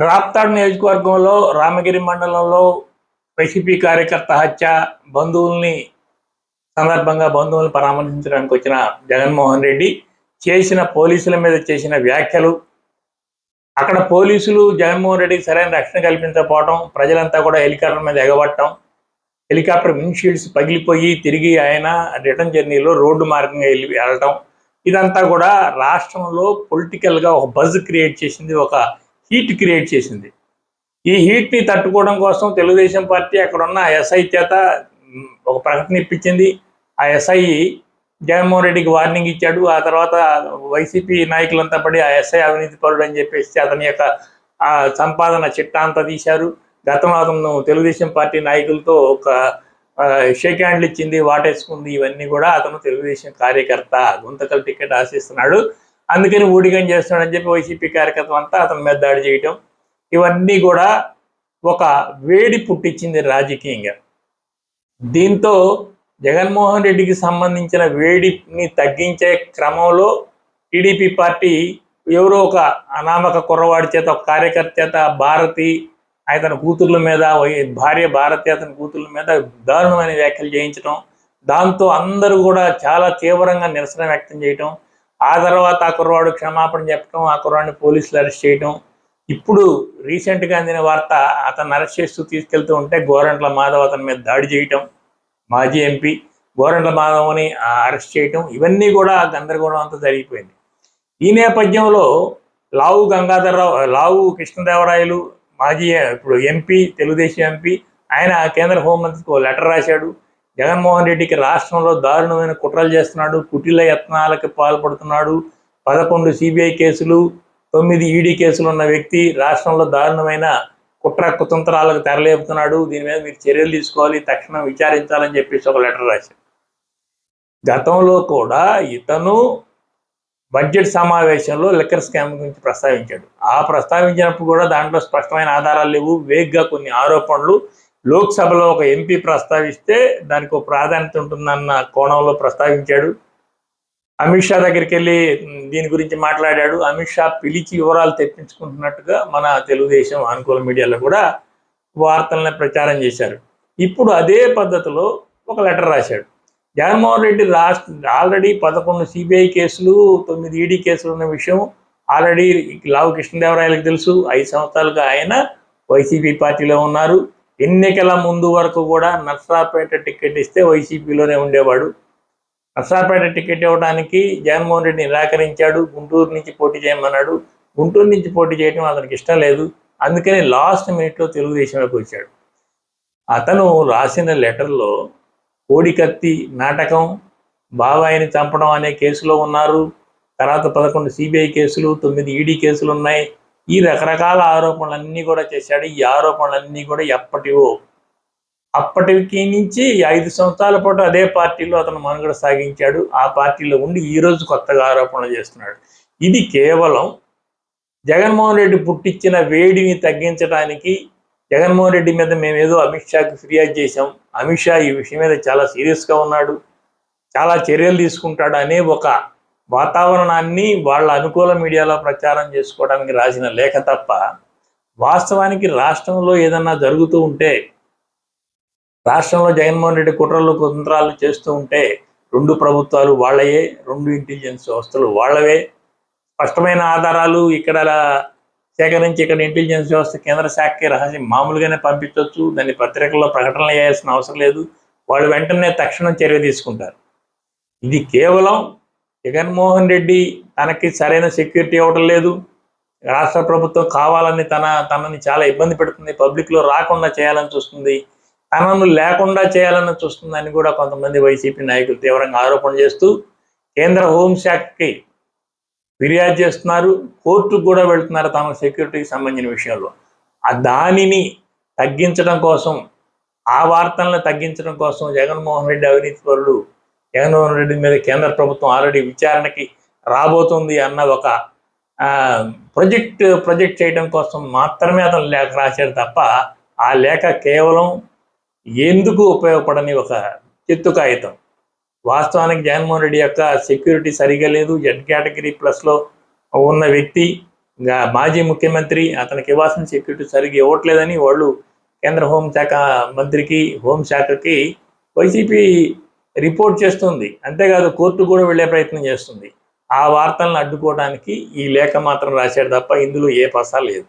రాప్తాడ్ నియోజకవర్గంలో రామగిరి మండలంలో వైసీపీ కార్యకర్త హత్య బంధువుల్ని సందర్భంగా బంధువులను పరామర్శించడానికి వచ్చిన జగన్మోహన్ రెడ్డి చేసిన పోలీసుల మీద చేసిన వ్యాఖ్యలు. అక్కడ పోలీసులు జగన్మోహన్ రెడ్డికి సరైన రక్షణ కల్పించకపోవడం ప్రజలంతా కూడా హెలికాప్టర్ మీద ఎగబట్టడం హెలికాప్టర్ విండ్షీల్డ్స్ పగిలిపోయి తిరిగి ఆయన రిటర్న్ జర్నీలో రోడ్డు మార్గంగా వెళ్ళి వెళ్ళటం. ఇదంతా కూడా రాష్ట్రంలో పొలిటికల్గా ఒక బజ్ క్రియేట్ చేసింది ఒక హీట్ క్రియేట్ చేసింది. ఈ హీట్ని తట్టుకోవడం కోసం తెలుగుదేశం పార్టీ అక్కడ ఉన్న ఎస్ఐ చేత ఒక ప్రకటన ఇప్పించింది. ఆ ఎస్ఐ జగన్మోహన్ రెడ్డికి వార్నింగ్ ఇచ్చాడు. ఆ తర్వాత వైసీపీ నాయకులంతా పడి ఆ ఎస్ఐ అవినీతి పరుడు అని చెప్పేసి అతని యొక్క ఆ సంపాదన చిట్టా అంతా తీశారు. గతంలో అతను తెలుగుదేశం పార్టీ నాయకులతో ఒక షేక్ హ్యాండ్లు ఇచ్చింది వాటేసుకుంది ఇవన్నీ కూడా అతను తెలుగుదేశం కార్యకర్త గుంతకల్ టికెట్ ఆశిస్తున్నాడు. అందుకని ఊడిగం చేస్తున్నాడని చెప్పి వైసీపీ కార్యకర్తలు అంతా అతని మీద దాడి చేయటం ఇవన్నీ కూడా ఒక వేడి పుట్టించింది రాజకీయంగా. దీంతో జగన్మోహన్ రెడ్డికి సంబంధించిన వేడిని తగ్గించే క్రమంలో టీడీపీ పార్టీ ఎవరో ఒక అనామక కుర్రవాడి చేత ఒక కార్యకర్త చేత భారతి అతని కూతుర్ల మీద భార్య భారతి అతని కూతుర్ల మీద దారుణమైన వ్యాఖ్యలు చేయించడం దాంతో అందరూ కూడా చాలా తీవ్రంగా నిరసన వ్యక్తం చేయటం ఆ తర్వాత ఆ కుర్రవాడు క్షమాపణ చెప్పడం ఆ కుర్రాడిని పోలీసులు అరెస్ట్ చేయడం ఇప్పుడు రీసెంట్గా అందిన వార్త అతను అరెస్ట్ చేస్తూ తీసుకెళ్తూ ఉంటే గోరంట్ల మాధవ్ అతని మీద దాడి చేయటం మాజీ ఎంపీ గోరంట్ల మాధవ్ని అరెస్ట్ చేయటం ఇవన్నీ కూడా గందరగోళం అంతా జరిగిపోయింది. ఈ నేపథ్యంలో లావు గంగాధరరావు లావు కృష్ణదేవరాయలు మాజీ ఇప్పుడు ఎంపీ తెలుగుదేశం ఎంపీ ఆయన కేంద్ర హోంమంత్రికి ఓ లెటర్ రాశాడు. జగన్మోహన్ రెడ్డికి రాష్ట్రంలో దారుణమైన కుట్రలు చేస్తున్నాడు కుటిల యత్నాలకు పాల్పడుతున్నాడు పదకొండు సిబిఐ కేసులు తొమ్మిది ఈడీ కేసులు ఉన్న వ్యక్తి రాష్ట్రంలో దారుణమైన కుట్ర కుతంత్రాలకు తెరలేపుతున్నాడు. దీని మీద మీరు చర్యలు తీసుకోవాలి తక్షణం విచారించాలని చెప్పేసి ఒక లెటర్ రాశారు. గతంలో కూడా ఇతను బడ్జెట్ సమావేశంలో లిక్కర్ స్కామ్ గురించి ప్రస్తావించాడు. ఆ ప్రస్తావించినప్పుడు కూడా దాంట్లో స్పష్టమైన ఆధారాలు లేవు. వేగ్గా కొన్ని ఆరోపణలు లోక్సభలో ఒక ఎంపీ ప్రస్తావిస్తే దానికి ఒక ప్రాధాన్యత ఉంటుందన్న కోణంలో ప్రస్తావించాడు. అమిత్ షా దగ్గరికి వెళ్ళి దీని గురించి మాట్లాడాడు. అమిత్ షా పిలిచి వివరాలు తెప్పించుకుంటున్నట్టుగా మన తెలుగుదేశం అనుకూల మీడియాలో కూడా వార్తలను ప్రచారం చేశారు. ఇప్పుడు అదే పద్ధతిలో ఒక లెటర్ రాశాడు. జగన్మోహన్ రెడ్డి లాస్ట్ ఆల్రెడీ పదకొండు సిబిఐ కేసులు తొమ్మిది ఈడీ కేసులు ఉన్న విషయం ఆల్రెడీ లావు కృష్ణదేవరాయలకు తెలుసు. ఐదు సంవత్సరాలుగా ఆయన వైసీపీ పార్టీలో ఉన్నారు. ఎన్నికల ముందు వరకు కూడా నర్సరాపేట టికెట్ ఇస్తే వైసీపీలోనే ఉండేవాడు. నర్సరాపేట టికెట్ ఇవ్వడానికి జగన్మోహన్ రెడ్డి నిరాకరించాడు. గుంటూరు నుంచి పోటీ చేయమన్నాడు. గుంటూరు నుంచి పోటీ చేయడం అతనికి ఇష్టం లేదు. అందుకని లాస్ట్ మినిట్లో తెలుగుదేశంలోకి వచ్చాడు. అతను రాసిన లెటర్లో కోడికత్తి నాటకం బాబాయిని చంపడం అనే కేసులో ఉన్నారు. తర్వాత పదకొండు సిబిఐ కేసులు తొమ్మిది ఈడీ కేసులు ఉన్నాయి. ఈ రకరకాల ఆరోపణలన్నీ కూడా చేశాడు. ఈ ఆరోపణలన్నీ కూడా ఎప్పటివో అప్పటికి నుంచి ఐదు సంవత్సరాల పాటు అదే పార్టీలో అతను మనుగడ సాగించాడు. ఆ పార్టీలో ఉండి ఈరోజు కొత్తగా ఆరోపణలు చేస్తున్నాడు. ఇది కేవలం జగన్మోహన్ రెడ్డి పుట్టించిన వేడిని తగ్గించడానికి జగన్మోహన్ రెడ్డి మీద మేము ఏదో అమిత్ షాకి ఫిర్యాదు చేశాం. అమిత్ షా ఈ విషయం మీద చాలా సీరియస్గా ఉన్నాడు. చాలా చర్యలు తీసుకుంటాడు అనే ఒక వాతావరణాన్ని వాళ్ళ అనుకూల మీడియాలో ప్రచారం చేసుకోవడానికి రాసిన లేఖ తప్ప వాస్తవానికి రాష్ట్రంలో ఏదన్నా జరుగుతూ ఉంటే రాష్ట్రంలో జగన్మోహన్ రెడ్డి కుట్రలు కుతంత్రాలు చేస్తూ ఉంటే రెండు ప్రభుత్వాలు వాళ్ళయే రెండు ఇంటెలిజెన్స్ వ్యవస్థలు వాళ్ళవే. స్పష్టమైన ఆధారాలు ఇక్కడ సేకరించి ఇక్కడ ఇంటెలిజెన్స్ వ్యవస్థ కేంద్ర శాఖకి రహస్యం మామూలుగానే పంపించవచ్చు దాన్ని పత్రికల్లో ప్రకటనలు చేయాల్సిన అవసరం లేదు. వాళ్ళు వెంటనే తక్షణం చర్య తీసుకుంటారు. ఇది కేవలం జగన్మోహన్ రెడ్డి తనకి సరైన సెక్యూరిటీ ఇవ్వడం లేదు. రాష్ట్ర ప్రభుత్వం కావాలని తన తనని చాలా ఇబ్బంది పెడుతుంది. పబ్లిక్లో రాకుండా చేయాలని చూస్తుంది. తనను లేకుండా చేయాలని చూస్తుందని కూడా కొంతమంది వైసీపీ నాయకులు తీవ్రంగా ఆరోపణ చేస్తూ కేంద్ర హోంశాఖకి ఫిర్యాదు చేస్తున్నారు. కోర్టుకు కూడా వెళ్తున్నారు తమ సెక్యూరిటీకి సంబంధించిన విషయంలో ఆ దానిని తగ్గించడం కోసం ఆ వార్తలను తగ్గించడం కోసం జగన్మోహన్ రెడ్డి అవినీతిపరుడు జగన్మోహన్ రెడ్డి మీద కేంద్ర ప్రభుత్వం ఆల్రెడీ విచారణకి రాబోతుంది అన్న ఒక ప్రొజెక్ట్ ప్రొజెక్ట్ చేయడం కోసం మాత్రమే అతను లేఖ రాశాడు తప్ప ఆ లేఖ కేవలం ఎందుకు ఉపయోగపడని ఒక చెత్తు కాగితం. వాస్తవానికి జగన్మోహన్ రెడ్డి యొక్క సెక్యూరిటీ సరిగా లేదు. జెడ్ కేటగిరీ ప్లస్లో ఉన్న వ్యక్తి మాజీ ముఖ్యమంత్రి అతనికి ఇవ్వాల్సిన సెక్యూరిటీ సరిగ్గా ఇవ్వట్లేదని వాళ్ళు కేంద్ర హోంశాఖ మంత్రికి హోంశాఖకి వైసీపీ రిపోర్ట్ చేస్తుంది. అంతేకాదు కోర్టు కూడా వెళ్ళే ప్రయత్నం చేస్తుంది. ఆ వార్తలను అడ్డుకోవడానికి ఈ లేఖ మాత్రం రాశాడు తప్ప ఇందులో ఏ పసా లేదు.